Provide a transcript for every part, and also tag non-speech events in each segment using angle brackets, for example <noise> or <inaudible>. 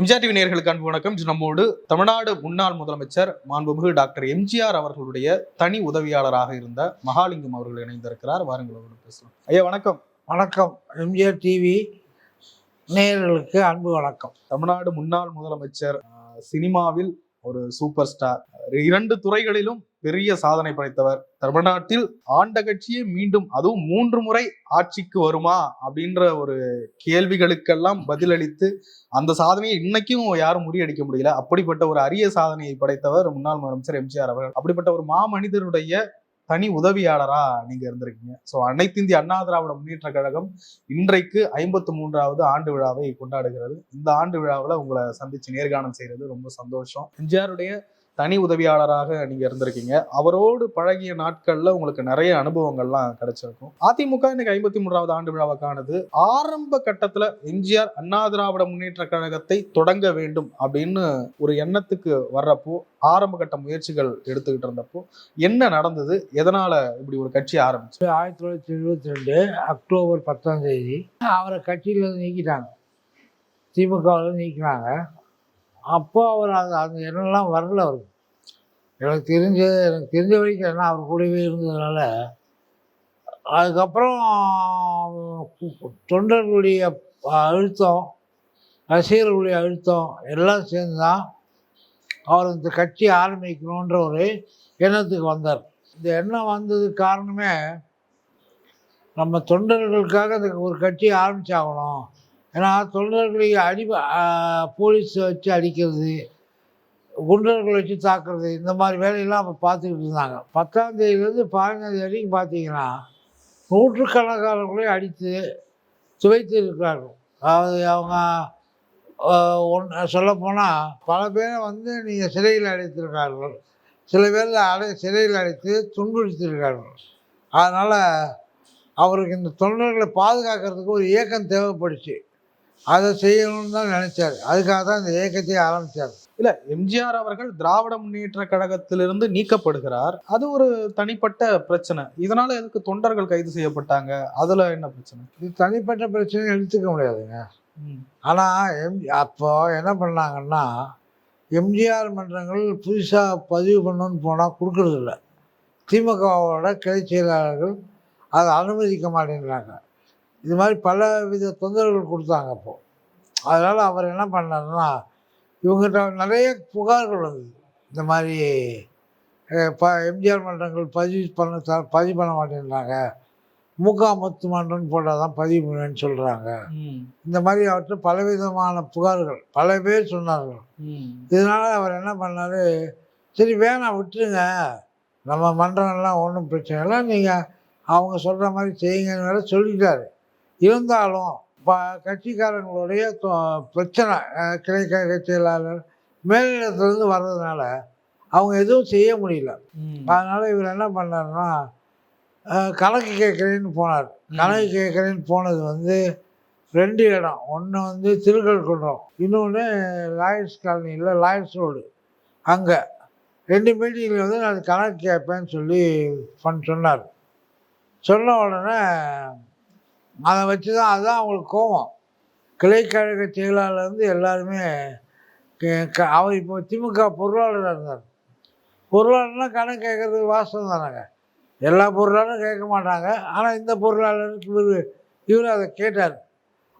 MGR TV நேயர்களுக்கு அன்பு வணக்கம். நம்மோடு தமிழ்நாடு முன்னாள் முதலமைச்சர் மாண்புமிகு டாக்டர் எம்ஜிஆர் அவர்களுடைய தனி உதவியாளராக இருந்த மகாலிங்கம் அவர்கள் இணைந்திருக்கிறார். வாருங்கள் அவரோடு பேசலாம். ஐயா வணக்கம். வணக்கம். எம்ஜிஆர் டிவி நேயர்களுக்கு அன்பு வணக்கம். தமிழ்நாடு முன்னாள் முதலமைச்சர் சினிமாவில் ஒரு சூப்பர் ஸ்டார். இரண்டு துறைகளிலும் பெரிய சாதனை படைத்தவர். தமிழ்நாட்டில் ஆண்ட கட்சியே மீண்டும் அதுவும் மூன்று முறை ஆட்சிக்கு வருமா? அப்படின்ற ஒரு கேள்விகளுக்கெல்லாம் பதிலளித்து அந்த சாதனையை இன்னைக்கும் யாரும் முறியடிக்க முடியல. அப்படிப்பட்ட ஒரு அரிய சாதனையை படைத்தவர் முன்னாள் முதலமைச்சர் எம்ஜிஆர் அவர்கள். அப்படிப்பட்ட ஒரு மாமனிதருடைய தனி உதவியாளரா நீங்க இருந்திருக்கீங்க. ஸோ அனைத்து இந்திய அண்ணா திராவிட முன்னேற்ற கழகம் இன்றைக்கு ஐம்பத்து மூன்றாவது ஆண்டு விழாவை கொண்டாடுகிறது. இந்த ஆண்டு விழாவில் உங்களை சந்திச்சு நேர்காணம் செய்யறது ரொம்ப சந்தோஷம். எம்ஜிஆருடைய தனி உதவியாளராக நீங்க இருந்திருக்கீங்க. அவரோடு பழகிய நாட்கள்ல உங்களுக்கு நிறைய அனுபவங்கள்லாம் கிடைச்சிருக்கும். அதிமுக இன்னைக்கு ஐம்பத்தி மூன்றாவது ஆண்டு விழாவை காணுது ஆரம்ப கட்டத்துல எம்ஜிஆர் அண்ணா திராவிட முன்னேற்ற கழகத்தை தொடங்க வேண்டும் அப்படின்னு ஒரு எண்ணத்துக்கு வர்றப்போ ஆரம்ப கட்ட முயற்சிகள் எடுத்துக்கிட்டு இருந்தப்போ என்ன நடந்தது? எதனால இப்படி ஒரு கட்சி ஆரம்பிச்சு? ஆயிரத்தி தொள்ளாயிரத்தி எழுபத்தி ரெண்டு அக்டோபர் பத்தாம் தேதி அவரை கட்சியில நீக்கிட்டாங்க. திமுகவில் நீக்கினாங்க. அப்போ அவர் அது அந்த எண்ணெல்லாம் வரல அவருக்கு. எனக்கு தெரிஞ்ச எனக்கு தெரிஞ்ச வரைக்கும் என்ன அவர் கூடவே இருந்ததுனால அதுக்கப்புறம் தொண்டர்களுடைய அழுத்தம் ரசிகர்களுடைய அழுத்தம் எல்லாம் சேர்ந்து தான் அவர் இந்த கட்சி ஆரம்பிக்கணுன்ற ஒரு எண்ணத்துக்கு வந்தார். இந்த எண்ணம் வந்ததுக்கு காரணமே நம்ம தொண்டர்களுக்காக இந்த ஒரு கட்சி ஆரம்பிச்சாகணும். ஏன்னா தொண்டர்களை அடி போலீஸ் வச்சு அடிக்கிறது குண்டர்களை வச்சு தாக்குறது இந்த மாதிரி வேலையெல்லாம் அப்போ பார்த்துக்கிட்டு இருந்தாங்க. பத்தாம் தேதியிலேருந்து பதினஞ்சாம் தேதி வரைக்கும் பார்த்தீங்கன்னா நூற்றுக்கணக்கானவர்களையும் அடித்து துவைத்து இருக்கிறார்கள். அதாவது அவங்க ஒன்று சொல்லப்போனால் பல பேரை வந்து நீங்கள் சிறையில் அடைத்திருக்கார்கள். சில பேரில் அடை சிறையில் அடைத்து துன்புறுத்தியிருக்கார்கள். அதனால் அவருக்கு இந்த தொண்டர்களை பாதுகாக்கிறதுக்கு ஒரு இயக்கம் தேவைப்படுச்சு. அதை செய்யணும்னு தான் நினச்சார். அதுக்காக தான் இந்த இயக்கத்தையே ஆரம்பித்தார் இல்ல எம்ஜிஆர் அவர்கள் திராவிட முன்னேற்ற கழகத்திலிருந்து நீக்கப்படுகிறார். அது ஒரு தனிப்பட்ட பிரச்சனை. இதனால எதுக்கு தொண்டர்கள் கைது செய்யப்பட்டாங்க? அதுல என்ன பிரச்சனை? இது தனிப்பட்ட பிரச்சனை எடுத்துக்க முடியாதுங்க. ம். ஆனால் எம் அப்போ என்ன பண்ணாங்கன்னா எம்ஜிஆர் மன்றங்கள் புதுசாக பதிவு பண்ணணும்னு போனால் கொடுக்கறதில்ல. திமுகவோட கிளை செயலாளர்கள் அதை அனுமதிக்க மாட்டேங்கிறாங்க. இது மாதிரி பல வித தொந்தரவுகள் கொடுத்தாங்க அப்போது அதனால் அவர் என்ன பண்ணாருன்னா இவங்ககிட்ட நிறைய புகார்கள் வந்தது. இந்த மாதிரி ப எம்ஜிஆர் மன்றங்கள் பதிவு பண்ண த பதிவு பண்ண மாட்டேங்கிறாங்க முகா முத்து மன்றம்னு போட்டால் தான் பதிவு பண்ணுவேன்னு சொல்கிறாங்க. இந்த மாதிரி அவற்றை பலவிதமான புகார்கள் பல பேர் சொன்னார்கள். இதனால் அவர் என்ன பண்ணார் சரி வேணாம் விட்டுருங்க. நம்ம மன்றம்லாம் ஒன்றும் பிரச்சனை இல்லை. நீங்கள் அவங்க சொல்கிற மாதிரி செய்யுங்கன்னு வேற சொல்லிட்டாரு. இருந்தாலும் கட்சிக்காரங்களுடைய தொ- பிரச்சனை கிளை கழக செயலாளர் மேலிடத்துலேருந்து வர்றதுனால அவங்க எதுவும் செய்ய முடியல. அதனால் இவர் என்ன பண்ணாருன்னா அஹ், கணக்கு கேட்குறேன்னு போனார். கணக்கு கேட்குறேன்னு போனது வந்து ரெண்டு இடம். ஒன்று வந்து திருக்கல்குன்றம் இன்னொன்று லாயர்ஸ் காலனியில் லாயர்ஸ் ரோடு அங்கே. ரெண்டு மீட்டிங்கில் வந்து நான் கணக்கு கேட்பேன்னு சொல்லி ஃபன் சொன்னார். சொன்ன உடனே அதை வச்சு தான் அதுதான் அவங்களுக்கு கோபம் கிளைக்கழக செயலாளர்லேருந்து எல்லாருமே க- அவர் இப்போ திமுக பொருளாளராக இருந்தார். பொருளாளர்னா கணக்கு கேட்குறது வாசம் தானேங்க. எல்லா பொருளாளரும் கேட்க மாட்டாங்க. ஆனால் இந்த பொருளாளருக்கு இவர் இவர் அதை கேட்டார்.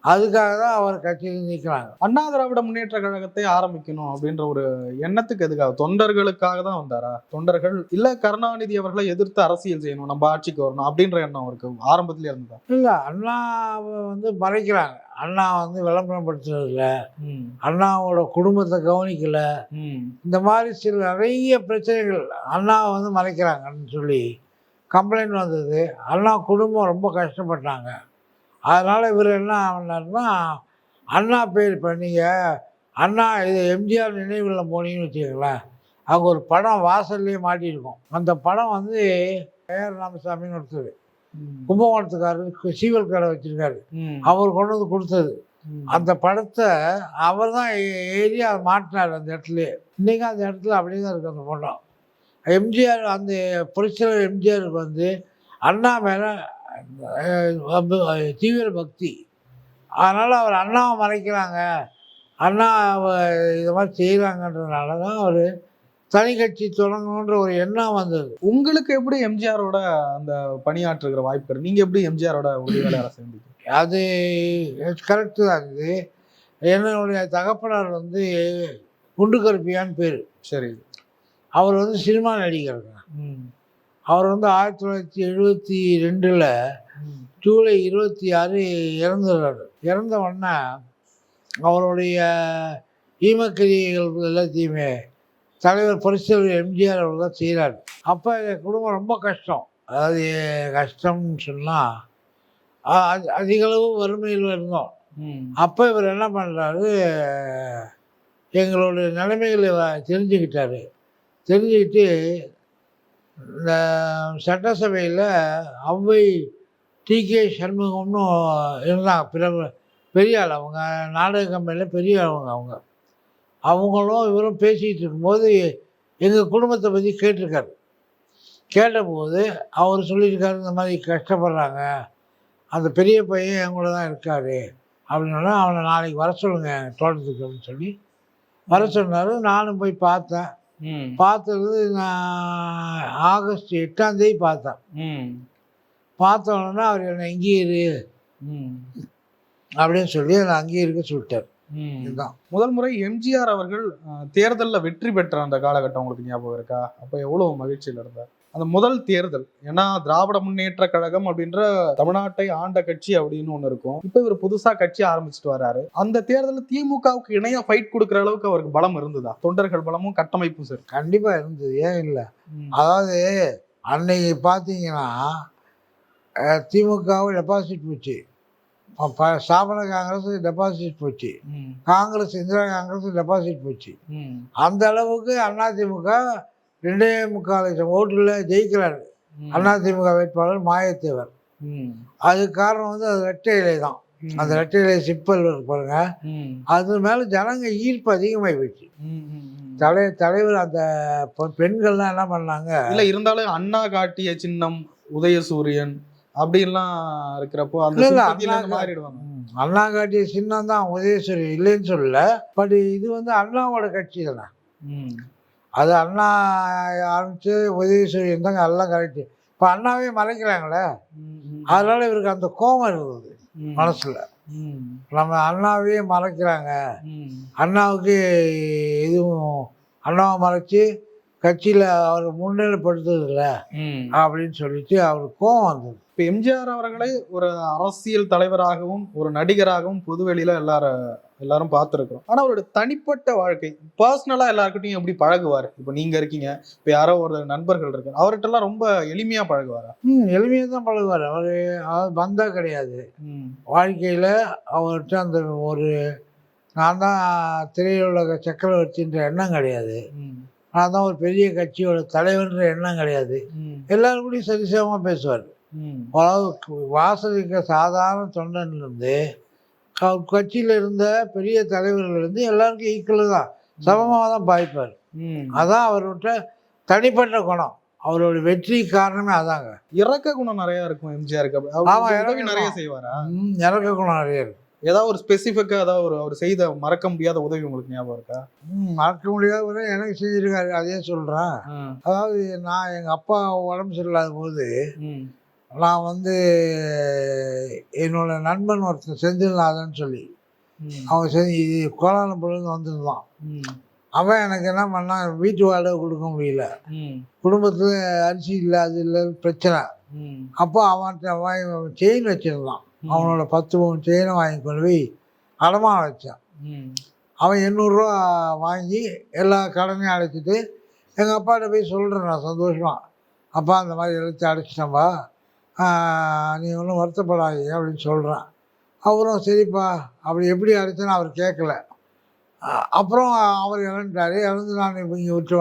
அதுக்காக தான் அவர் கட்சியில் நிற்கிறாங்க அண்ணா திராவிட முன்னேற்ற கழகத்தை ஆரம்பிக்கணும் அப்படின்ற ஒரு எண்ணத்துக்கு எதுக்காக? தொண்டர்களுக்காக தான் வந்தாரா? தொண்டர்கள் இல்ல கருணாநிதி அவர்களை எதிர்த்து அரசியல் செய்யணும் நம்ம ஆட்சிக்கு வரணும் அப்படின்ற எண்ணம் அவருக்கு ஆரம்பத்திலே இருந்ததா? இல்லை அண்ணாவை வந்து மறைக்கிறாங்க அண்ணா வந்து விளம்பரப்படுத்துறதில்ல ம். அண்ணாவோட குடும்பத்தை கவனிக்கல. இந்த மாதிரி சில நிறைய பிரச்சனைகள் அண்ணாவை வந்து மறைக்கிறாங்கன்னு சொல்லி கம்ப்ளைண்ட் வந்தது. அண்ணா குடும்பம் ரொம்ப கஷ்டப்பட்டாங்க. அதனால் இவர் என்ன பண்ணாருன்னா அண்ணா பேர் இப்போ நீங்கள் அண்ணா இது எம்ஜிஆர் நினைவில் போனீங்கன்னு வச்சுக்கோங்களேன் அங்கே ஒரு படம் வாசல்லையே மாட்டியிருக்கும் அந்த படம் வந்து ஏஆர் ராமசாமின்னு ஒருத்தர். கும்பகோணத்துக்காரர் சீவல் கடை வச்சுருக்காரு. அவர் கொண்டு வந்து கொடுத்தது. அந்த படத்தை அவர் தான் ஏறி அதை மாட்டினார் அந்த இடத்துல இன்றைக்கி அந்த இடத்துல அப்படியே தான் இருக்குது அந்த படம் எம்ஜிஆர் அந்த புரட்சியாளர் எம்ஜிஆருக்கு வந்து அண்ணா மேலே தீவிர பக்தி. அதனால் அவர் அண்ணாவை மறைக்கிறாங்க. அண்ணா இது மாதிரி செய்கிறாங்கன்றதுனால தான் அவர் தனி கட்சி தொடங்கணுன்ற ஒரு எண்ணம் வந்தது. உங்களுக்கு எப்படி எம்ஜிஆரோட அந்த பணியாற்றுகிற வாய்ப்பு கிடைக்கும்? நீங்க எப்படி எம்ஜிஆரோட உதவியாளராக சேர்ந்தீங்க அது கரெக்டு தான் இது. என்னுடைய தகப்பனார் வந்து குண்டு கருப்பியான்னு பேர். சரி. அவர் வந்து சினிமா நடிகருங்க ம். அவர் வந்து ஆயிரத்தி தொள்ளாயிரத்தி எழுபத்தி ரெண்டில். ஜூலை இருபத்தி ஆறு இறந்துடுறாரு இறந்த உடனே அவருடைய ஈமக்கிரியைகள் எல்லாத்தையுமே தலைவர் பரிசுத்தலைவர் எம்ஜிஆர் அவர் தான் செய்கிறார் அப்போ குடும்பம் ரொம்ப கஷ்டம். அதாவது கஷ்டம்னு சொன்னால் அதிக அளவு வறுமையில் இருந்தோம். அப்போ இவர் என்ன பண்ணுறாரு எங்களுடைய நிலைமைகளை தெரிஞ்சுக்கிட்டாரு. தெரிஞ்சுக்கிட்டு இந்த சட்டசபையில் ஔவை டி கே சண்முகம்னு இருந்தாங்க பிற பெரிய ஆள் அவங்க நாடக கம்பெனியில் பெரிய அவங்க அவங்க. அவங்களும் இவரும் பேசிகிட்டு இருக்கும்போது எங்கள் குடும்பத்தை பற்றி கேட்டிருக்காரு. கேட்டபோது அவர் சொல்லியிருக்காரு இந்த மாதிரி கஷ்டப்படுறாங்க. அந்த பெரிய பையன் என் கூட தான் இருக்கார். அப்படின்னா அவனை நாளைக்கு வர சொல்லுங்க தோட்டத்துக்கு அப்படின்னு சொல்லி வர சொன்னார். நானும் போய் பார்த்தேன். பார்த்தது நான் ஆகஸ்ட் எட்டாம் தேதி பார்த்தேன். ம். பார்த்த உடனே அவர் என்னை இங்கேயே இரு. ம். அப்படின்னு சொல்லி என்னை அங்கேயே இருக்க சொல்லிட்டார். ம். இதுதான். முதல் முறை எம்ஜிஆர் அவர்கள் தேர்தல்ல வெற்றி பெற்ற அந்த காலகட்டம் உங்களுக்கு ஞாபகம் இருக்கா? அப்ப எவ்வளவு மகிழ்ச்சியில இருந்தார்? அந்த முதல் தேர்தல். ஏன்னா திராவிட முன்னேற்ற கழகம் அப்படின்ற தமிழ்நாட்டை ஆண்ட கட்சி அப்படின்னு ஒண்ணு இருக்கும். இப்ப இவர் புதுசா கட்சி ஆரம்பிச்சுட்டு வராரு. அந்த தேர்தலில் திமுகவுக்கு இணையா ஃபைட் கொடுக்குற அளவுக்கு அவருக்கு பலம் இருந்ததா? தொண்டர்கள் பலமும் கட்டமைப்பும் சரி. கண்டிப்பாக இருந்தது. ஏன் இல்லை. அதாவது அன்னைக்கு பார்த்தீங்கன்னா திமுகவும் டெபாசிட் போச்சு. ஸ்தாபன காங்கிரஸ் டெபாசிட் போச்சு. காங்கிரஸ் இந்திரா காங்கிரஸ் டெபாசிட் போச்சு. அந்த அளவுக்கு அதிமுக ரெண்டே முக்கால் லட்சம் ஓட்டுல ஜெயிக்கிறாரு. அதிமுக வேட்பாளர் மாயத்தேவர். அதுக்கு காரணம் வந்து அது ரெட்டை இலை தான் அந்த ரெட்டை இலை சிப்பல் பாருங்க. அது மேலே ஜனங்க ஈர்ப்பு அதிகமாகி போச்சு. ம். தலை தலைவர் அந்த பெண்கள்லாம் என்ன பண்ணாங்க இல்ல இருந்தாலும் அண்ணா காட்டிய சின்னம் உதயசூரியன் அப்படின்லாம் இருக்கிறப்போ அந்த மாறிடுவாங்க அண்ணா காட்டிய சின்னம் தான் உதயசூரி இல்லைன்னு சொல்லல பட் இது வந்து அண்ணாவோட கட்சி தானே. அது அண்ணா ஆரம்பிச்சு உதயசூரியன் தாங்க எல்லாம் கரெக்டு இப்போ அண்ணாவே மறைக்கிறாங்களே. அதனால இவருக்கு அந்த கோபம் இருந்தது ம். மனசுல. நம்ம அண்ணாவே மறைக்கிறாங்க. அண்ணாவுக்கு எதுவும் அண்ணாவை மறைச்சு கட்சியில் அவர் முன்னிலைப்படுத்துறதில்ல. அப்படின்னு சொல்லிட்டு அவருக்கு கோவம் வந்தது இப்ப எம்ஜிஆர் அவர்களை ஒரு அரசியல் தலைவராகவும் ஒரு நடிகராகவும் பொதுவெளியில எல்லாரும் எல்லாரும் பார்த்துருக்கோம் ஆனா அவரோட தனிப்பட்ட வாழ்க்கை பர்சனலா எல்லாருக்கிட்டையும் எப்படி பழகுவார் இப்ப நீங்க இருக்கீங்க இப்ப யாரோ ஒரு நண்பர்கள் இருக்காரு அவர்கிட்ட எல்லாம் ரொம்ப எளிமையா பழகுவாரா ம் எளிமையாக தான் பழகுவார் அவர் அவர் பந்தா கிடையாது. வாழ்க்கையில் அவர்கிட்ட அந்த ஒரு நான் தான் திரையுலக சக்கரவர்த்தின்ற எண்ணம் கிடையாது. நான் தான் ஒரு பெரிய கட்சியோட தலைவர்ன்ற எண்ணம் கிடையாது. எல்லாரும் கூடயும் சரிசமமாக பேசுவார் ம். அதாவது வாசலிக்க சாதாரண தொண்டன்லேருந்து கட்சியில் இருந்த பெரிய தலைவர்கள்லேருந்து எல்லாருக்கும் ஈக்குவல் தான் சமமாக தான் பாய்ப்பார். ம். அதான் அவர்கிட்ட தனிப்பட்ட குணம். அவரோட வெற்றி காரணமே அதாங்க. இறக்க குணம் நிறைய இருக்கும் எம்ஜிஆருக்கு அப்ப ஆமா, அவர் இறக்க உதவி நிறைய. செய்வாரா? இறக்க குணம் நிறைய இருக்கு. ஏதாவது ஒரு ஸ்பெசிஃபிக்கா ஏதாவது ஒரு அவர் செய்த மறக்க முடியாத உதவி உங்களுக்கு ஞாபகம் இருக்கா? மறக்க முடியாத ஒரு எனக்கு செஞ்சிருக்காரு. அதே சொல்கிறேன். அதாவது நான் எங்கள் அப்பா உடம்பு சரியில்லாத போது. நான் வந்து என்னோட நண்பன் ஒருத்தன் செந்தில்நாதன் சொல்லி. அவன் செஞ்சு கோலாலம்பூர்லேருந்து வந்திருந்தான் ம். அவன் எனக்கு என்ன பண்ணான் வீட்டு வாடகை கொடுக்க முடியல. குடும்பத்தில் அரிசி இல்லை அது இல்லை பிரச்சனை. அப்போ அவன்கிட்ட வாங்கி செயின் வச்சுருந்தான். அவனோட பத்து பவுன் செயினை வாங்கி கொண்டு போய் அடமானம் வச்சான். அவன் எண்ணூறுரூவா வாங்கி எல்லா கடனையும் அடைச்சிட்டு எங்கள் அப்பாட்ட போய் சொல்கிறேன் நான் சந்தோஷமாக அப்பா அந்த மாதிரி எழுத்து அடைச்சிட்டேன்பா நீ ஒன்றும் வருத்தப்படாதீங்க அப்படின்னு சொல்கிறேன் அவரும் சரிப்பா அப்படி எப்படி அடைச்சேன்னு அவர் கேட்கல. அப்புறம் அவர் இறந்துட்டார். இறந்து நான் இப்போ இங்கே விட்டு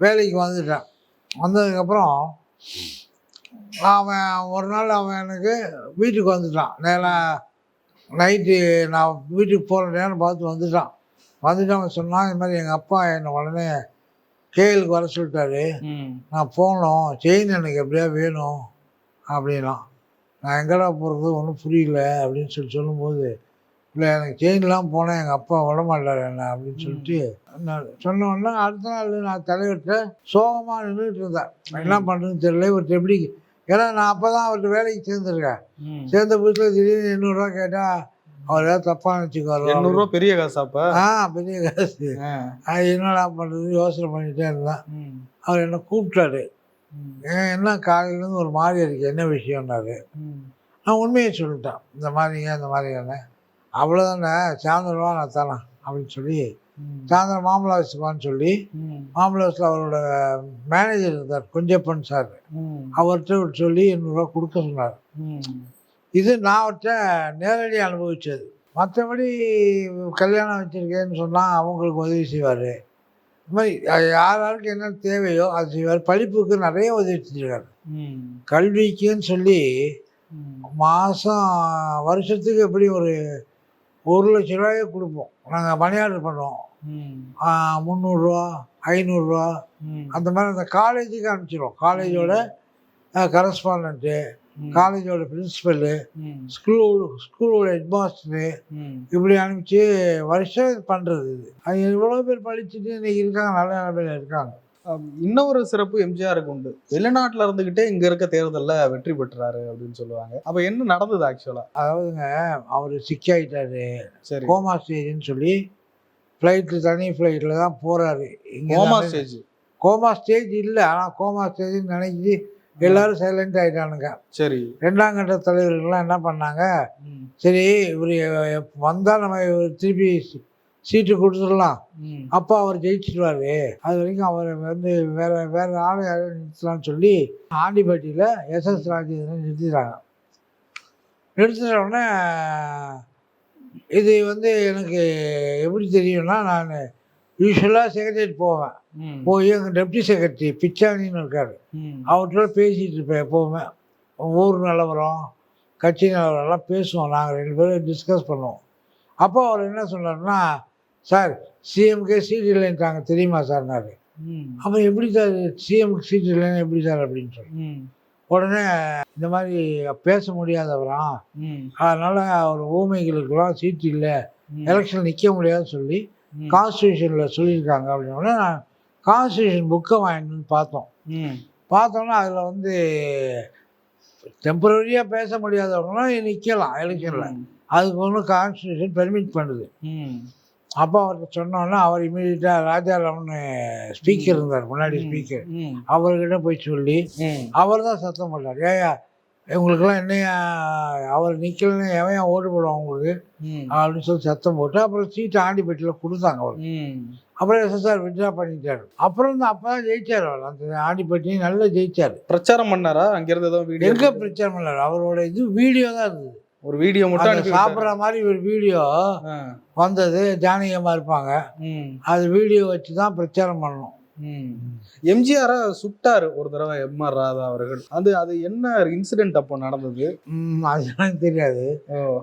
வேலைக்கு வந்துட்டேன். வந்ததுக்கப்புறம் அவன் ஒரு நாள் அவன் எனக்கு வீட்டுக்கு வந்துட்டான். நேராக நைட்டு நான் வீட்டுக்கு போகிற நேரம் பார்த்து வந்துட்டான். வந்துட்டு அவன் சொன்னான் இந்த மாதிரி எங்கள் அப்பா என்னை உடனே கேளுக்கு வர சொல்லிட்டாரு. நான் போகணும். செயின் எனக்கு எப்படியா வேணும்? அப்படின்னா நான் எங்கடா போகிறது ஒன்றும் புரியல அப்படின்னு சொல்லி சொல்லும்போது இல்லை எனக்கு செயின்லாம் போனேன் எங்கள் அப்பா விடமாட்டார் என்ன? அப்படின்னு சொல்லிட்டு நான் சொன்ன உடனே அடுத்த நாள் நான் தலைவர்கிட்ட சோகமாக நின்றுட்டு இருந்தேன். என்ன பண்ணுறதுன்னு தெரியல. இவர்கிட்ட எப்படி ஏன்னா நான் அப்போ தான் அவர்கிட்ட வேலைக்கு சேர்ந்துருக்கேன். சேர்ந்த புதுசில் திடீர்னு எண்ணூறுரூவா கேட்டால் அவர் ஏதாவது தப்பாக நினச்சிக்குவார்? எண்ணூறு ரூபா பெரிய காசாப்ப ஆ பெரிய காசு. என்னடா பண்ணுறது யோசனை பண்ணிகிட்டே இருந்தேன். அவர் என்னை கூப்பிட்டாரு. என்ன காலையிலேருந்து ஒரு மாதிரி இருக்கு. என்ன விஷயம்னாரு நான் உண்மையை சொல்லிட்டேன். இந்த மாதிரிங்க இந்த மாதிரிங்க அவ்வளோதானே சாயந்தரமா நான் தரேன் அப்படின்னு சொல்லி சாயந்தரம் மாம்பழ வச்சுப்பான்னு சொல்லி மாம்பழ வயசில் அவரோட மேனேஜர் இருந்தார் குஞ்சப்பன் சார். அவர்கிட்ட சொல்லி எண்ணூறுரூவா கொடுக்க சொன்னார். இது நான் அவர்கிட்ட நேரடி அனுபவிச்சது. மற்றபடி கல்யாணம் வச்சுருக்கேன்னு சொன்னால் அவங்களுக்கு உதவி செய்வார். இந்த மாதிரி யாராருக்கு என்ன தேவையோ அது செய்வார் படிப்புக்கு நிறைய உதவி செஞ்சிருக்காரு. கல்விக்குன்னு சொல்லி மாதம் வருஷத்துக்கு எப்படி ஒரு ஒரு லட்ச ரூபாயே கொடுப்போம். நாங்கள் மணி ஆர்டர் பண்ணுவோம் முந்நூறுரூவா ஐநூறுரூவா அந்த மாதிரி அந்த காலேஜுக்கு அனுப்பிச்சிடுவோம் காலேஜோட கரஸ்பாண்டண்ட்டு காலேஜோட பிரின்சிபலு ஸ்கூல் ஸ்கூலோட ஹெட்மாஸ்டரு இப்படி அனுப்பிச்சு வருஷம் பண்ணுறது இது. அது எவ்வளோ பேர் படிச்சுட்டு இன்னைக்கு இருக்காங்க நல்ல நிலைமையில இருக்காங்க. இன்னொரு சிறப்பு எம்ஜிஆருக்கு உண்டு. வெளிநாட்டுல இருந்துகிட்டே இங்க இருக்க தேர்தல்ல வெற்றி பெற்றாரு அப்படின்னு சொல்லுவாங்க. அப்ப என்ன நடந்தது ஆக்சுவலா அதாவதுங்க அவர் சிக் ஆயிட்டாரு. சரி. கோமா ஸ்டேஜ்னு சொல்லி ஃப்ளைட்டு தனி ஃப்ளைட்டில் தான் போகிறாரு கோமா ஸ்டேஜ் கோமா ஸ்டேஜ் இல்லை ஆனால் கோமா ஸ்டேஜ்னு நினைச்சி எல்லாரும் சைலண்ட் ஆயிட்டானுங்க. சரி. ரெண்டாம் கட்ட தலைவர்கள்லாம் என்ன பண்ணாங்க. சரி இவர் வந்தால் நம்ம திருப்பி சீட்டு கொடுத்துடலாம். அப்போ அவர் ஜெயிச்சிடுவாரு அது வரைக்கும் அவர் வந்து வேற வேற ஆளை யாரையும் நிறுத்தலாம்னு சொல்லி ஆண்டிப்பட்டியில் எஸ்எஸ் ராஜேந்திரன் நிறுத்திடுறாங்க நிறுத்தின இது வந்து எனக்கு எப்படி தெரியும்னா நான் யூஸ்வலாக செக்ரட்டரி போவேன். போய் எங்கள் டெப்டி செக்ரட்டரி பிச்சானின்னு இருக்கார். அவர்கிட்ட பேசிகிட்டு இருப்பேன் எப்போவுமே ஊர் நிலவரம் கட்சி நிலவரம்லாம் பேசுவோம் நாங்கள் ரெண்டு பேரும் டிஸ்கஸ் பண்ணுவோம் அப்போ அவர் என்ன சொன்னார்னா சார் சிஎம்கே சீட் இல்லைன்ட்டாங்க தெரியுமா சார்னாரு. அப்போ எப்படி சார் சிஎம்க்கு சீட் இல்லைன்னு எப்படி சார் அப்படின்னு சொல்லி. உடனே இந்த மாதிரி பேச முடியாதவராம். அதனால் அவர் ஊமைகளுக்கெல்லாம் சீட் இல்லை. எலெக்ஷன் நிற்க முடியாதுன்னு சொல்லி. கான்ஸ்டியூஷனில் சொல்லியிருக்காங்க அப்படின்னா நான் கான்ஸ்டியூஷன் புக்கை வாங்கிட்டு வந்து பார்த்தோம் ம். பார்த்தோம்னா அதில் வந்து டெம்பரரியாக பேச முடியாதவங்களாம் நிற்கலாம் எலெக்ஷனில். அதுக்கு ஒன்றும் கான்ஸ்டியூஷன் பெர்மிட் பண்ணுது. அப்போ அவர்கிட்ட சொன்னோன்னா அவர் இமீடியட்டாக ராஜாராம்னு ஸ்பீக்கர் இருந்தார் முன்னாடி. ஸ்பீக்கர். அவர்கிட்ட போய் சொல்லி. அவர் தான் சத்தம் போட்டார் ஏயா இவங்களுக்கெல்லாம் என்னையா அவர் நிற்கலன்னு எவன் ஓட்டு போடுவான் உங்களுக்கு ம். அப்படின்னு சொல்லி சத்தம் போட்டு அப்புறம் சீட்டு ஆண்டிப்பட்டியில் கொடுத்தாங்க அவர். ம். அப்புறம் எஸ்எஸ்ஆர் வித்ரா பண்ணிட்டாரு. அப்புறம் வந்து அப்போ தான் ஜெயிச்சார் அவர். அந்த ஆண்டிப்பட்டியும் நல்லா ஜெயிச்சார். பிரச்சாரம் பண்ணாரா? அங்க இருந்து ஏதோ வீடியோ எங்கே பிரச்சனை பண்ணார்? அவரோட இது வீடியோ தான் இருந்தது ஒரு வீடியோ மட்டும் சாப்பிட்ற மாதிரி ஒரு வீடியோ. வந்தது ஜானகியமாக இருப்பாங்க. ம். அது வீடியோ வச்சு தான் பிரச்சாரம் பண்ணணும். எம்ஜிஆர சுட்டாரு ஒரு தடவை எம் ஆர் ராதா அவர்கள் அது அது என்ன இன்சிடென்ட் அப்போ நடந்தது ம், அது எனக்கு தெரியாது.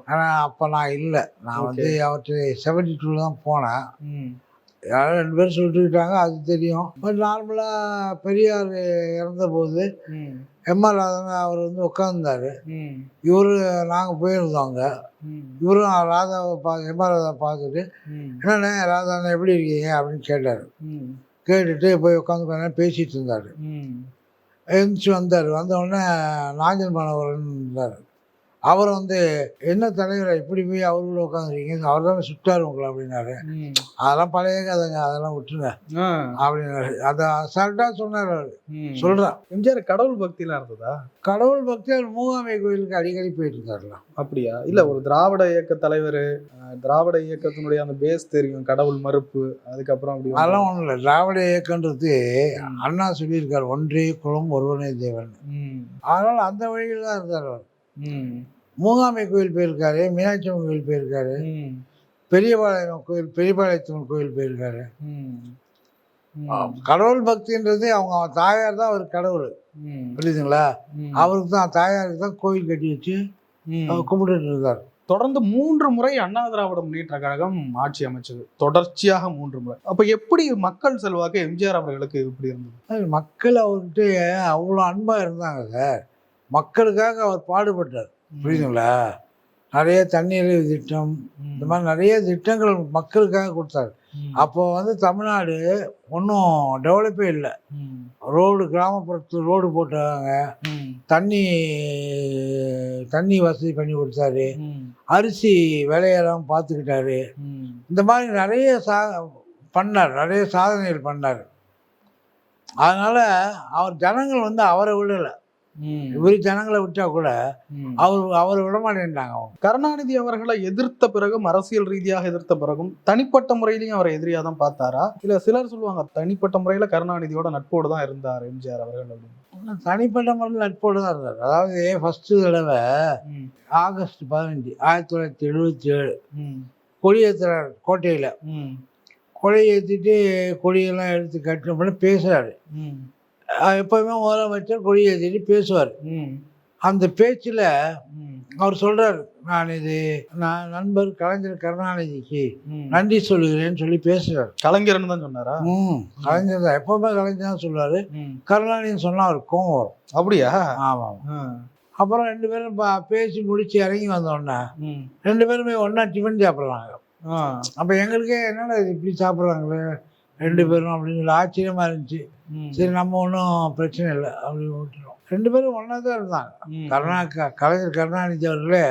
ஆனால் அப்போ நான் இல்லை நான் வந்து அவர்கிட்ட செவன்டி டூவில் தான் போனேன் ம். யாரோ ரெண்டு பேரும் சொல்லிட்டுருக்காங்க அது தெரியும் பட் நார்மலாக பெரியார் இறந்தபோது. எம்ஆர் ராதா அவர் வந்து உட்காந்துருந்தாரு. இவரு நாங்கள் போயிருந்தோம் அங்கே ம். இவரும் ராதாவை பா எம்ஆர் ராதா பார்த்துட்டு. என்னண்ணே ராதாண்ணே எப்படி இருக்கீங்க அப்படின்னு கேட்டார் ம். கேட்டுட்டு போய் உட்காந்து பேசிட்டு இருந்தார். ம். எழுந்துச்சு வந்தார். வந்த உடனே நாஞ்சல் மாணவரன் இருந்தார் அவர் வந்து என்ன தலைவரை இப்படி போய் அவருக்குள்ள உட்காந்துருக்கீங்க அவர் தானே சுட்டார் உங்களை அப்படின்னாரு. அதெல்லாம் பழைய கதைங்க அதெல்லாம் விட்டுருங்க. அப்படின்னாரு. அதை அசால்ட்டாக சொன்னார் அவர். ம். சொல்கிறேன் எம்ஜிஆர் கடவுள் பக்திலாம் இருந்ததா? கடவுள் பக்தி அவர் மூகாமை கோயிலுக்கு அடிக்கடி போயிட்டு இருக்காருல அப்படியா? இல்ல ஒரு திராவிட இயக்க தலைவர் திராவிட இயக்கத்தினுடைய அந்த பேஸ் தெரியும். கடவுள் மறுப்பு அதுக்கப்புறம் அப்படி அதெல்லாம் ஒன்றும் இல்லை திராவிட இயக்கன்றது அண்ணா சொல்லியிருக்கார் ஒன்றே குலம் ஒருவனே தேவன். அதனால் அந்த வழியில் தான் இருந்தார் அவர். மூகாமை கோயில் போயிருக்காரு மீனாட்சி அம்மன் கோயில் போயிருக்காரு. பெரியபாளையம் கோயில் பெரியபாளையத்தம்மன் கோயில் போயிருக்காரு. கடவுள் பக்தின்றது அவங்க அவன் தாயார் தான் அவர் கடவுள். புரியுதுங்களா. அவருக்கு தான் தாயாருக்கு தான் கோயில் கட்டி வச்சு. அவர் கும்பிட்டுட்டு இருந்தார் தொடர்ந்து மூன்று முறை அண்ணா திராவிட முன்னேற்ற கழகம் ஆட்சி அமைச்சது தொடர்ச்சியாக மூன்று முறை அப்ப எப்படி மக்கள் செல்வாக்கு எம்ஜிஆர் அவர்களுக்கு எப்படி இருந்தது மக்கள் அவர்கிட்ட அவ்வளோ அன்பாக இருந்தாங்க சார் மக்களுக்காக அவர் பாடுபட்டார். புரியுதுங்களா? நிறைய தண்ணீர் திட்டம் இந்த மாதிரி நிறைய திட்டங்கள் மக்களுக்காக கொடுத்தாரு. அப்போ வந்து தமிழ்நாடு ஒன்றும் டெவலப்பே இல்லை. ரோடு கிராமப்புறத்து ரோடு போட்டாங்க. தண்ணி தண்ணி வசதி பண்ணி கொடுத்தாரு. அரிசி விலையெல்லாம் பார்த்துக்கிட்டாரு. இந்த மாதிரி நிறைய சா பண்ணார். நிறைய சாதனைகள் பண்ணார். அதனால் அவர் ஜனங்கள் வந்து அவரை விடலை. இவர் ஜனங்களை விட்டா கூட அவர் அவர் விட மாட்டேன்ட்டாங்க அவங்க. கருணாநிதி அவர்களை எதிர்த்த பிறகும் அரசியல் ரீதியாக எதிர்த்த பிறகும் தனிப்பட்ட முறையிலையும் அவரை எதிரியா தான் பார்த்தாரா? இல்ல சிலர் சொல்லுவாங்க தனிப்பட்ட முறையில கருணாநிதியோட நட்போடு தான் இருந்தார் எம்ஜிஆர் அவர்கள் அப்படின்னு. தனிப்பட்ட முறையில் நட்போடு தான் இருந்தார். அதாவது ஃபஸ்ட்டு தடவை ஆகஸ்ட் பதினஞ்சு ஆயிரத்தி தொள்ளாயிரத்தி எழுபத்தி ஏழு கொடியேற்றுறார் கோட்டையில். கொடி ஏற்றிட்டு கொடியெல்லாம் எடுத்து கட்டின பேசுகிறாரு எப்போவுமே முதலமைச்சர் கொடி ஏற்றிட்டு பேசுவார். அந்த பேச்சில் அவர் சொல்கிறார் நான் இது நான் நண்பர் கலைஞர் கருணாநிதிக்கு. நன்றி சொல்லுகிறேன்னு சொல்லி பேசுகிறார் கலைஞர்னு தான் சொன்னாரா? ம். கலைஞர் தான். எப்போவுமே கலைஞர் தான் சொல்லுவார். கருணாநிதி சொன்னால் அவர் கோவம் வரும். அப்படியா? ஆமாம் அப்புறம் ரெண்டு பேரும் பா- பேசி முடிச்சு இறங்கி வந்தோடனே ரெண்டு பேருமே ஒன்றா டிஃபன் சாப்பிட்றாங்க. ஆ, அப்போ எங்களுக்கே என்னடா இது இப்படி சாப்பிட்றாங்களே? ரெண்டு பேரும் அப்படின்னு சொல்லி ஆச்சரியமாக இருந்துச்சு. ம், சரி நம்ம ஒன்றும் பிரச்சனை இல்லை அப்படின்னு விட்டுறோம் ரெண்டு பேரும் ஒன்றா தான் இருந்தாங்க. கருணா கலைஞர் கருணாநிதி அவர்களே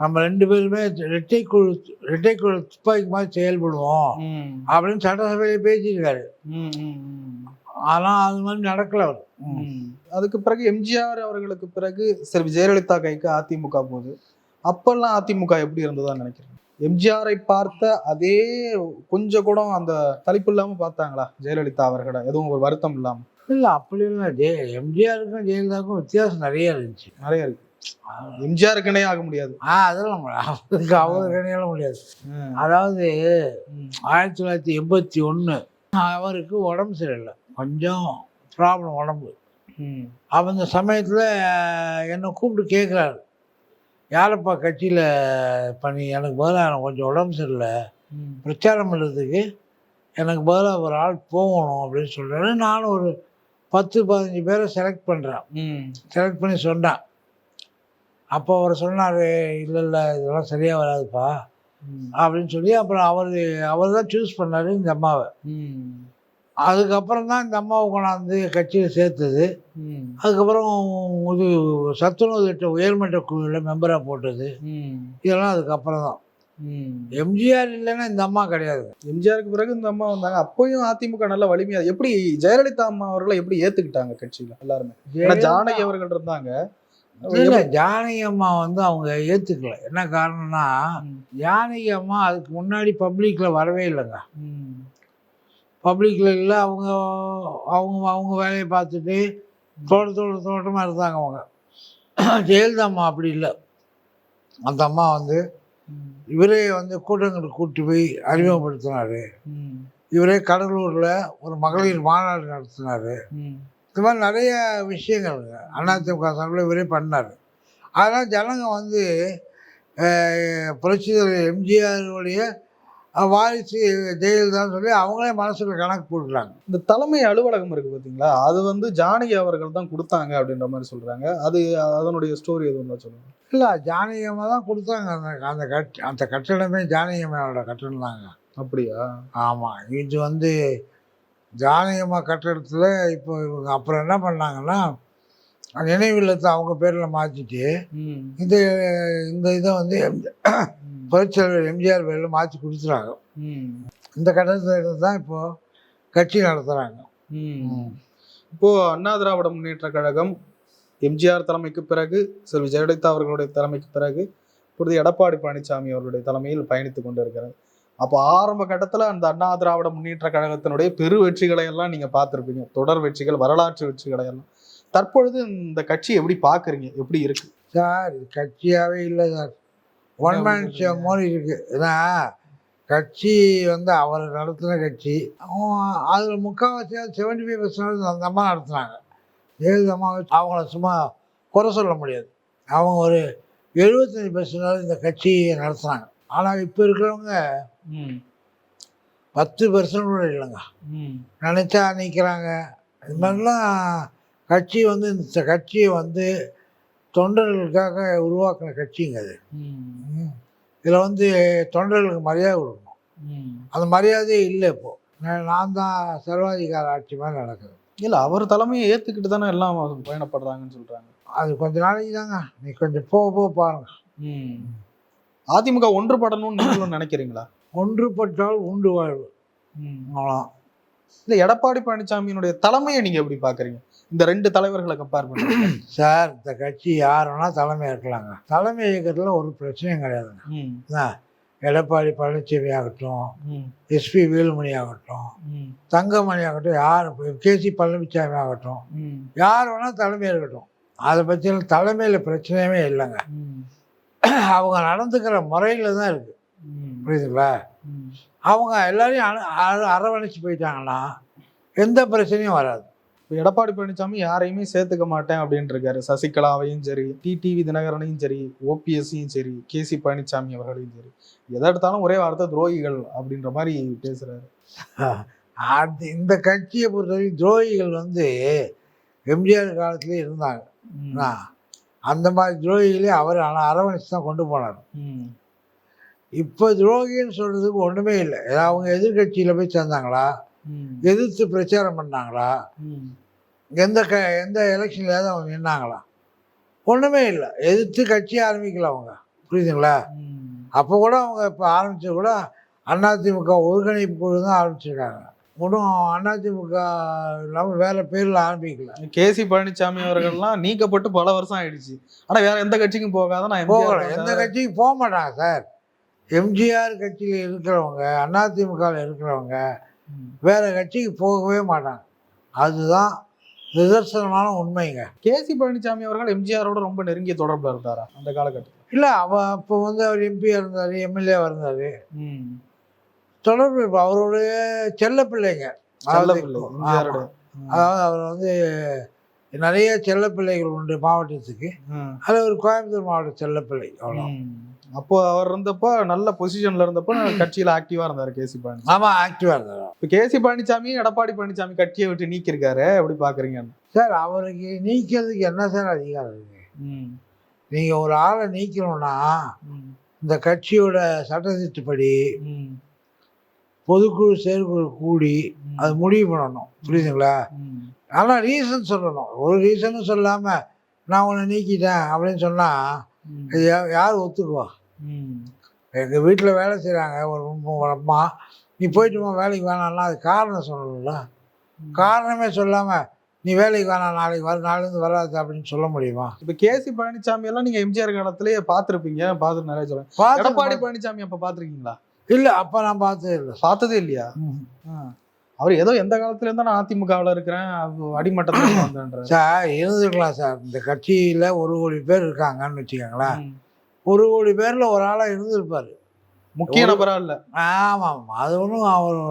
நம்ம ரெண்டு பேருமே ரெட்டை குழு ரெட்டை குழு துப்பாக்கி மாதிரி செயல்படுவோம் அப்படின்னு சட்டசபையில பேசியிருக்காரு. ஆனால் அது மாதிரி நடக்கல அவர். அதுக்கு பிறகு எம்ஜிஆர் அவர்களுக்கு பிறகு சரி ஜெயலலிதா கைக்கு அதிமுக போகுது. அப்பெல்லாம் அதிமுக எப்படி இருந்ததா நினைக்கிறேன் எம்ஜிஆரை பார்த்த அதே கொஞ்சம் கூட அந்த தலைப்பு இல்லாம பார்த்தாங்களா? ஜெயலலிதா அவர்களை. எதுவும் ஒரு வருத்தம் இல்லாம. இல்லை அப்படி இல்லை. ஜெய எம்ஜிஆருக்கும் ஜெயலலிதாவுக்கும் வித்தியாசம் நிறைய இருந்துச்சு. நிறைய இருக்கு. எம்ஜிஆருக்கு இணையே ஆக முடியாது. ஆ அதெல்லாம். அவருக்கு அவருக்கு இணையெல்லாம் முடியாது. அதாவது ஆயிரத்தி தொள்ளாயிரத்தி எண்பத்தி ஒன்று அவருக்கு உடம்பு சரியில்லை. கொஞ்சம் ப்ராப்ளம் உடம்பு. அப்போ அந்த சமயத்தில் என்னை கூப்பிட்டு கேட்குறாரு யாரப்பா கட்சியில் பண்ணி எனக்கு பதிலாக எனக்கு கொஞ்சம் உடம்பு சரியில்லை. பிரச்சாரம் பண்ணுறதுக்கு எனக்கு பதிலாக ஒரு ஆள் போகணும் அப்படின்னு சொல்கிறாரு நானும் ஒரு பத்து பதினஞ்சு பேரை செலக்ட் பண்ணுறேன் செலக்ட் பண்ணி சொன்னேன். அப்போ அவர் சொன்னார் இல்லை இல்லை இதெல்லாம் சரியாக வராதுப்பா. அப்படின்னு சொல்லி அப்புறம் அவர் அவர் தான் சூஸ் பண்ணார் இந்த அம்மாவை. அதுக்கப்புறம் தான் இந்த அம்மாவை கொண்டாந்து கட்சியில் சேர்த்தது. அதுக்கப்புறம் இது சத்துணவு திட்ட உயர்மட்ட குழுவில் மெம்பராக போட்டது. இதெல்லாம் அதுக்கப்புறம் தான். எம்ஜிஆர் இல்லைன்னா இந்த அம்மா கிடையாது. எம்ஜிஆருக்கு பிறகு இந்த அம்மா வந்தாங்க. அப்பயும் அதிமுக நல்ல வலிமையா எப்படி ஜெயலலிதா அம்மா அவர்களை எப்படி ஏத்துக்கிட்டாங்க கட்சியில எல்லாருமே? ஜானகி அவர்கள் இருந்தாங்க. இல்லை ஜானகி அம்மா வந்து அவங்க ஏற்றுக்கல என்ன காரணம்னா ஜானகி அம்மா அதுக்கு முன்னாடி பப்ளிக்கில் வரவே இல்லைங்க. பப்ளிக்கில் இல்லை அவங்க அவங்க அவங்க வேலையை பார்த்துட்டு தோட்ட தோட்ட தோட்டமாக இருந்தாங்க அவங்க. ஜெயலலிதா அம்மா அப்படி இல்லை. அந்த அம்மா வந்து இவரே வந்து கூட்டங்களுக்கு கூட்டி போய் அறிமுகப்படுத்தினார். இவரே கடலூரில் ஒரு மகளிர் மாநாடு நடத்தினார். இந்த மாதிரி நிறைய விஷயங்கள் அதிமுக சார்பில் இவரே பண்ணார். அதனால் ஜனங்க வந்து அஹ், எம்ஜிஆருடைய வாரிசு ஜெயலலிதான்னு சொல்லி அவங்களே மனசுல கணக்கு போட்டுக்கிறாங்க. இந்த தலைமை அலுவலகம் இருக்கு பாத்தீங்களா அது வந்து ஜானகி அவர்கள் தான் கொடுத்தாங்க அப்படின்ற மாதிரி சொல்றாங்க. அது அதனுடைய ஸ்டோரி எதுவும் தான் சொல்லுங்க. இல்லை ஜானகியம்மா தான் கொடுத்தாங்க. அந்த அந்த கட் அந்த கட்டடமே ஜானகியம்மாவோட கட்டடம் தாங்க அப்படியா? ஆமாம் இது வந்து ஜானகியம்மா கட்டடத்தில் இப்போ இவங்க அப்புறம் என்ன பண்ணாங்கன்னா நினைவில்லத்தை அவங்க பேரில் மாற்றிட்டு இந்த இந்த இதை வந்து ம், புரட்சியாளர் எம்ஜிஆர் பேரில் மாற்றி கொடுத்துறாங்க ம், இந்த கட்டடத்தில் தான் இப்போது கட்சி நடத்துகிறாங்க ம். இப்போ அண்ணா திராவிட முன்னேற்ற கழகம் எம்ஜிஆர் தலைமைக்கு பிறகு செல்வி ஜெயலலிதா அவர்களுடைய தலைமைக்கு பிறகு இப்பொழுது எடப்பாடி பழனிசாமி அவர்களுடைய தலைமையில் பயணித்துக் கொண்டு இருக்கிறது அப்போ ஆரம்ப கட்டத்துல அந்த அண்ணா திராவிட முன்னேற்ற கழகத்தினுடைய பெரு வெற்றிகளை எல்லாம் நீங்க பார்த்திருப்பீங்க. தொடர் வெற்றிகள் வரலாற்று வெற்றிகளை எல்லாம். தற்பொழுது இந்த கட்சி எப்படி பாக்குறீங்க எப்படி இருக்கு? சார் இது கட்சியாகவே இல்லை சார். ஒன் மேன் ஷோ மாதிரி இருக்குது ஏன்னா கட்சி வந்து அவர் நடத்தின கட்சி. அதில் முக்கால்வாசியாக செவன்டி ஃபைவ் பர்சன்ட் அந்த அம்மா நடத்துனாங்க. அம்மா வச்சு அவங்கள சும்மா குறை சொல்ல முடியாது. அவங்க ஒரு எழுபத்தஞ்சி பர்சன்ட் இந்த கட்சியை நடத்துனாங்க. ஆனால் இப்போ இருக்கிறவங்க பத்து பர்சன்ட் கூட இல்லைங்க. நினச்சா நிற்கிறாங்க இது மாதிரிலாம் கட்சி வந்து இந்த கட்சியை வந்து தொண்டர்களுக்காக உருவாக்கின கட்சிங்க அது. இதில் வந்து தொண்டர்களுக்கு மரியாதை கொடுக்கணும். ம். அந்த மரியாதையே இல்லை இப்போ. நான் தான் சர்வாதிகார ஆட்சி மாதிரி நடக்குது. இல்ல அவர் தலைமையை ஏத்துக்கிட்டு தானே எல்லாம் பயணப்படுறாங்கன்னு சொல்றாங்க. அது கொஞ்ச நாளைக்கு தாங்க. நீ கொஞ்சம் போக போக பாருங்க. ம். அதிமுக ஒன்றுபடணும்னு நீங்களும் நினைக்கிறீங்களா? ஒன்றுபட்டால் உண்டு வாழ்வு. ம். இல்ல எடப்பாடி பழனிசாமியினுடைய தலைமையை நீங்க எப்படி பாக்குறீங்க? இந்த ரெண்டு தலைவர்களை கம்பேர் பண்ணுறீங்க சார் இந்த கட்சி யார் வேணால் தலைமை இருக்கலாங்க. தலைமை இயக்கத்தில் ஒரு பிரச்சனையும் கிடையாதுங்க எடப்பாடி பழனிசாமி ஆகட்டும் எஸ்பி வேலுமணி ஆகட்டும் தங்கமணி ஆகட்டும் யார் கேசி பழனிசாமி ஆகட்டும் யார் வேணால் தலைமை இருக்கட்டும். அதை பற்றின தலைமையில் பிரச்சனையுமே இல்லைங்க. அவங்க நடந்துக்கிற முறையில் தான் இருக்குது புரியுதுங்களா? அவங்க எல்லாரையும் அரவணைச்சு போயிட்டாங்கன்னா எந்த பிரச்சனையும் வராது. இப்ப எடப்பாடி பழனிசாமி யாரையுமே சேர்த்துக்க மாட்டேன் அப்படின்னு இருக்காரு சசிகலாவையும் சரி டிடிவி தினகரனையும் சரி ஓபிஎஸ்சியும் சரி கேசி பழனிசாமி அவர்களையும் சரி. எதை எடுத்தாலும் ஒரே வார்த்தை துரோகிகள் அப்படின்ற மாதிரி பேசுறாரு. அது இந்த கட்சியை பொறுத்தவரைக்கும் துரோகிகள் வந்து எம்ஜிஆர் காலத்துலேயே இருந்தாங்க? அந்த மாதிரி துரோகிகளே அவர் ஆனால் அரவணைச்சு தான் கொண்டு போனார். இப்போ துரோகின்னு சொல்கிறதுக்கு ஒன்றுமே இல்லை. அவங்க எதிர்கட்சியில் போய் சேர்ந்தாங்களா. எதிர்த்து பிரச்சாரம் பண்ணாங்களா. எந்த க எந்த எலெக்ஷன்லையாவது அவங்க நின்னாங்களா? ஒன்றுமே இல்லை. எதிர்த்து கட்சி ஆரம்பிக்கல அவங்க. புரியுதுங்களா. அப்போ கூட அவங்க இப்போ ஆரம்பிச்சது கூட அதிமுக ஒருங்கிணைப்பு குழு தான் ஆரம்பிச்சிருக்காங்க. ஒன்றும் அதிமுக இல்லாமல் வேற பேரில் ஆரம்பிக்கல. கேசி பழனிசாமி அவர்கள்லாம் நீக்கப்பட்டு பல வருஷம் ஆயிடுச்சு. ஆனா வேற எந்த கட்சிக்கும் போகாத நான் போகல. எந்த கட்சிக்கும் போக மாட்டாங்க சார். எம்ஜிஆர் கட்சியில் இருக்கிறவங்க அதிமுகவில் இருக்கிறவங்க. வேற கட்சிக்கு போகவே மாட்டாங்க அதுதான் நிதர்சனமான உண்மைங்க கேசி பழனிசாமி அவர்கள் எம்ஜிஆரோட ரொம்ப நெருங்கிய தொடர்புல இருந்தாரா அந்த காலகட்டத்தில் இல்லை அவ அப்போ வந்து அவர் எம்பியாக இருந்தார் எம்எல்ஏ இருந்தார். தொடர்பு அவருடைய செல்ல பிள்ளைங்க அதாவது அவர் வந்து நிறைய செல்ல பிள்ளைகள் உண்டு மாவட்டத்துக்கு. அது ஒரு கோயம்புத்தூர் மாவட்ட செல்ல பிள்ளை அவ்வளோ. அப்போ அவர் இருந்தப்போ நல்ல பொசிஷன்ல இருந்தப்போ கட்சியில ஆக்டிவா இருந்தாரு கேசி பழனிசாமி ஆமாம் ஆக்டிவாக இருந்தார் இப்ப கேசி பழனிசாமி எடப்பாடி பழனிசாமி கட்சியை விட்டு நீக்கியிருக்காரு எப்படி பாக்குறீங்க சார் அவருக்கு நீக்கிறதுக்கு என்ன சார் அதிகாரம் இருக்கு ம். நீங்கள் ஒரு ஆளை நீக்கணும்னா. இந்த கட்சியோட சட்டத்திட்டப்படி ம். பொதுக்குழு செயற்குழு கூடி. அது முடிவு பண்ணணும் புரியுதுங்களா. ஆனால் ரீசன் சொல்லணும் ஒரு ரீசனும் சொல்லாமல் நான் உன்னை நீக்கிட்டேன் அப்படின்னு சொன்னால் யார் ஒத்துக்குவா. எங்கள் வீட்டில் வேலை செய்கிறாங்க ஒரு அம்மா- நீ போயிட்டுமா வேலைக்கு வேணாம்னா அது காரணம் சொல்லணும்ல. காரணமே சொல்லாமல் நீ வேலைக்கு வேணாம் நாளைக்கு வர நாளைலேருந்து வராது அப்படின்னு சொல்ல முடியுமா? இப்ப கேசி பழனிசாமி எல்லாம் நீங்க எம்ஜிஆர் காலத்திலேயே பாத்திருப்பீங்க பார்த்து நிறைய பார்த்து எடப்பாடி பழனிசாமி அப்ப பாத்திருக்கீங்களா இல்லை அப்போ நான் பார்த்ததே இல்லை. பார்த்ததே இல்லையா. அவர் ஏதோ எந்த காலத்துல இருந்தா நான் அதிமுகவுல இருக்கிறேன் அடிமட்டத்துல <coughs> வந்தேன்றாரு. சார் இருந்திருக்கலாம் சார். இந்த கட்சியில் ஒரு கோடி பேர் இருக்காங்கன்னு வச்சுக்கோங்களேன். ஒரு கோடி பேரில் ஒரு ஆளாக இருந்திருப்பார். முக்கிய நபரா இல்ல. ஆமாம் அது ஒன்றும் அவர்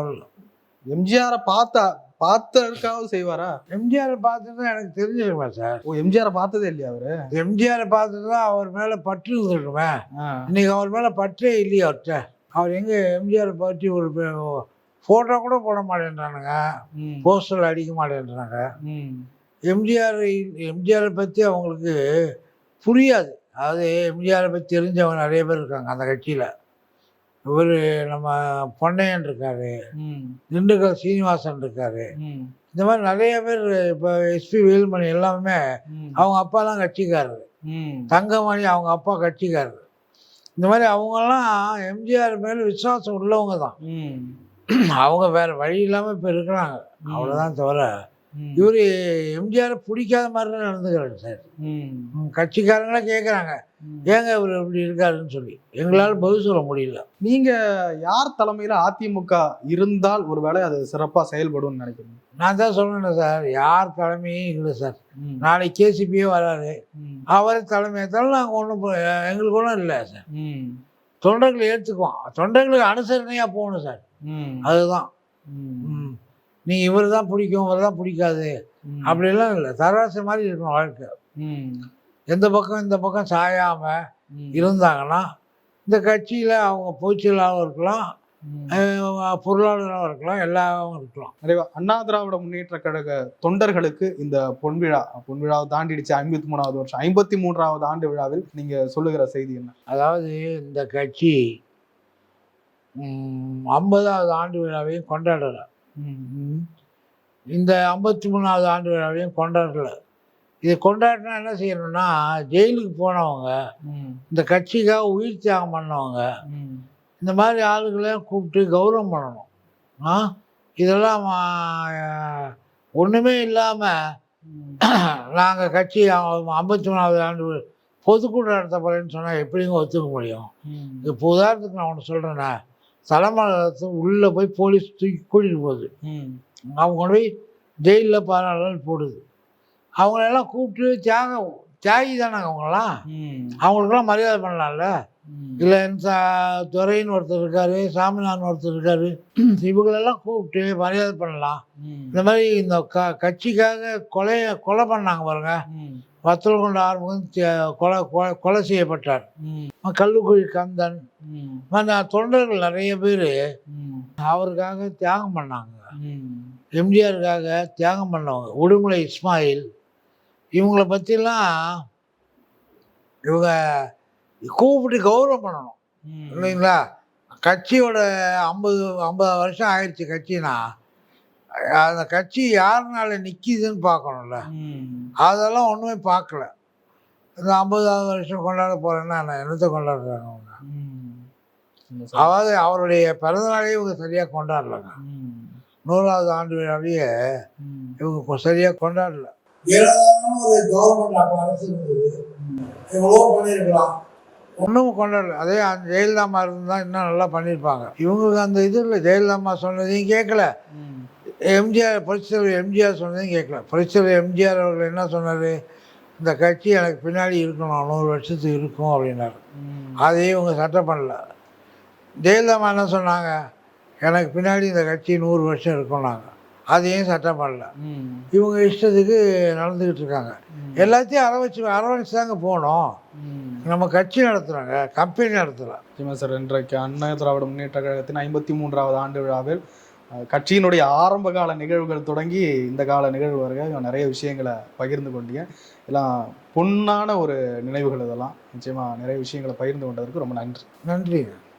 எம்ஜிஆரை பார்த்தா பார்த்ததுக்காவது செய்வாரா? எம்ஜிஆரை பார்த்துட்டு எனக்கு தெரிஞ்சிருக்குமே சார். ஓ எம்ஜிஆரை பார்த்ததே இல்லையா அவரு? எம்ஜிஆரை பார்த்துட்டு தான் அவர் மேலே பற்று இருந்திருக்குமே. இன்னைக்கு அவர் மேலே பற்றே இல்லையா அவர்கிட்ட. அவர் எங்கே எம்ஜிஆரை பற்றி ஒரு ஃபோட்டோ கூட போட மாட்டேன்றானுங்க. ம். போஸ்டர் அடிக்க மாட்டேன்றாங்க. எம்ஜிஆர் எம்ஜிஆரை பற்றி அவங்களுக்கு புரியாது. அதாவது எம்ஜிஆரை பற்றி தெரிஞ்சவங்க நிறைய பேர் இருக்காங்க அந்த கட்சியில் இவர் நம்ம பொன்னையன் இருக்காரு. திண்டுக்கல் சீனிவாசன் இருக்காரு. இந்த மாதிரி நிறைய பேர் இப்போ எஸ்பி வேலுமணி எல்லாமே. அவங்க அப்பா தான் கட்சிக்காரரு ம். தங்கமணி அவங்க அப்பா கட்சிக்காரரு இந்த மாதிரி அவங்கெல்லாம் எம்ஜிஆர் மேலே விசுவாசம் உள்ளவங்க தான். அவங்க வேற வழி இல்லாமல் இப்போ இருக்கிறாங்க அவ்வளோதான் தவிர. இவர் எம்ஜிஆரை பிடிக்காத மாதிரி தான் நடந்துக்கிறாரு சார் ம். ம், கட்சிக்காரங்களே கேட்குறாங்க. ஏங்க இவர் இப்படி இருக்காருன்னு சொல்லி எங்களால் பதில் சொல்ல முடியல நீங்க யார் தலைமையில அதிமுக இருந்தால் ஒருவேளை அது சிறப்பா செயல்படும் நினைக்கிறீங்க நான் தான் சொன்னேன் சார் யார் தலைமையும் இல்லை சார். நாளைக்கு கேசிபியே வராரு. அவர் தலைமையத்தால் நாங்கள் ஒன்றும் எங்களுக்கு ஒன்றும் இல்லை சார் ம். தொண்டர்களை ஏற்றுக்குவோம் தொண்டர்களுக்கு அனுசரணையாக போகணும் சார் ம். அதுதான் ம். ம் நீ இவர் தான் பிடிக்கும் இவர் தான் பிடிக்காது. அப்படிலாம் இல்லை தராசு மாதிரி இருக்கணும் வாழ்க்கை. எந்த பக்கம் இந்த பக்கம் சாயாமல். இருந்தாங்கன்னா இந்த கட்சியில் அவங்க பொதுச் செயலாளர் இருக்கலாம் பொருளாளராகவும் இருக்கலாம் எல்லாவும் இருக்கலாம் நிறைவா அண்ணா திராவிட முன்னேற்ற கழக தொண்டர்களுக்கு இந்த பொன்விழா பொன்விழாவை தாண்டிடுச்சு ஐம்பத்தி மூணாவது வருஷம் ஐம்பத்தி மூன்றாவது ஆண்டு விழாவில் நீங்க சொல்லுகிற செய்தி என்ன அதாவது இந்த கட்சி ஐம்பதாவது ஆண்டு விழாவையும் கொண்டாடல. இந்த ஐம்பத்தி மூணாவது ஆண்டு விழாவையும் கொண்டாடல. இது கொண்டாடினா என்ன செய்யணும்னா ஜெயிலுக்கு போனவங்க இந்த கட்சிக்காக உயிர் தியாகம் பண்ணவங்க இந்த மாதிரி ஆளுங்களையும் கூப்பிட்டு கௌரவம் பண்ணணும். ஆ? இதெல்லாம் ஒன்றுமே இல்லாமல் நாங்கள் கட்சி ஐம்பத்தி மூணாவது ஆண்டு பொதுக்கூட்டம் நடத்த போகிறேன்னு சொன்னால் எப்படிங்க ஒத்துக்க முடியும்? இப்போ உதாரணத்துக்கு நான் ஒன்று சொல்கிறேன்னா தலைமலத்து உள்ளே போய் போலீஸ் தூக்கி கூட்டிகிட்டு போகுது. அவங்க கொண்டு போய் ஜெயிலில் பதினாலு நாள் போடுது. அவங்களெல்லாம் கூப்பிட்டு தியாகம் தியாகி தானே அவங்களாம் அவங்களுக்கெல்லாம் மரியாதை பண்ணலாம்ல? இல்லை இந்த துரைன்னு ஒருத்தர் இருக்காரு சாமிநாதன் ஒருத்தர் இருக்காரு. இவங்களெல்லாம் கூப்பிட்டு மரியாதை பண்ணலாம். இந்த மாதிரி இந்த க கட்சிக்காக கொலைய கொலை பண்ணாங்க பாருங்க. வத்தல் கொண்ட ஆறுமுகம் கொலை கொலை- கொலை செய்யப்பட்டார். கல்லுக்குழி கந்தன். தொண்டர்கள் நிறைய பேர். அவருக்காக தியாகம் பண்ணாங்க. எம்ஜிஆருக்காக தியாகம் பண்ணவங்க. உடுமலை இஸ்மாயில். இவங்களை பற்றிலாம் இவங்க கூப்பிட்டு கௌரவம் பண்ணணும். இல்லைங்களா? கட்சியோட ஐம்பது ஐம்பது வருஷம் ஆயிடுச்சு கட்சினா. அந்த கட்சி யாருனால நிற்கிதுன்னு பார்க்கணும்ல. அதெல்லாம் ஒன்றுமே பார்க்கல. இந்த ஐம்பதாவது வருஷம் கொண்டாட போகிறேன்னா நான் என்னத்தை கொண்டாடுறாங்க அவங்க? அதாவது அவருடைய பிறந்தநாளையும் இவங்க சரியாக கொண்டாடலங்க. நூறாவது ஆண்டு விழாவையே இவங்க கொ- சரியா கொண்டாடல. ஏராளமான ஒரு கவர்மெண்ட் அப்போ அரசு இருந்தது. எவ்வளோ பண்ணியிருக்கலாம். ஒன்றும் கொண்டாடல. அதே அந்த ஜெயலலிதா அம்மா இருந்தால் இன்னும் நல்லா பண்ணியிருப்பாங்க. இவங்களுக்கு அந்த இது இல்லை. ஜெயலலிதா அம்மா சொன்னதையும் கேட்கல. எம்ஜிஆர் புரட்சித்தலைவர் எம்ஜிஆர் சொன்னதையும் கேட்கல புரட்சித்தலைவர் எம்ஜிஆர் அவர்கள் என்ன சொன்னார்? இந்த கட்சி எனக்கு பின்னாடி இருக்கணும் நூறு வருஷத்துக்கு இருக்கும் அப்படின்னாரு. அதையும் இவங்க சட்டம் பண்ணல. ஜெயலலிதா என்ன சொன்னாங்க எனக்கு பின்னாடி இந்த கட்சி நூறு வருஷம் இருக்கும்னாங்க. அதையும் சட்டம் பண்ணல. இவங்க இஷ்டத்துக்கு நடந்துக்கிட்டு இருக்காங்க. எல்லாத்தையும் அரவச்சு அரவணைச்சு தாங்க போகணும் நம்ம கட்சி நடத்துகிறாங்க கம்பெனி நடத்துகிறோம் சார் இன்றைக்கு அண்ணா திராவிட முன்னேற்ற கழகத்தின் ஐம்பத்தி மூன்றாவது ஆண்டு விழாவில் கட்சியினுடைய ஆரம்ப கால நிகழ்வுகள் தொடங்கி இந்த கால நிகழ்வு வரைக்கும் நிறைய விஷயங்களை பகிர்ந்து கொண்டீங்க. எல்லாம் பொன்னான ஒரு நினைவுகள் இதெல்லாம். நிச்சயமா நிறைய விஷயங்களை பகிர்ந்து கொண்டதற்கு ரொம்ப நன்றி. நன்றி.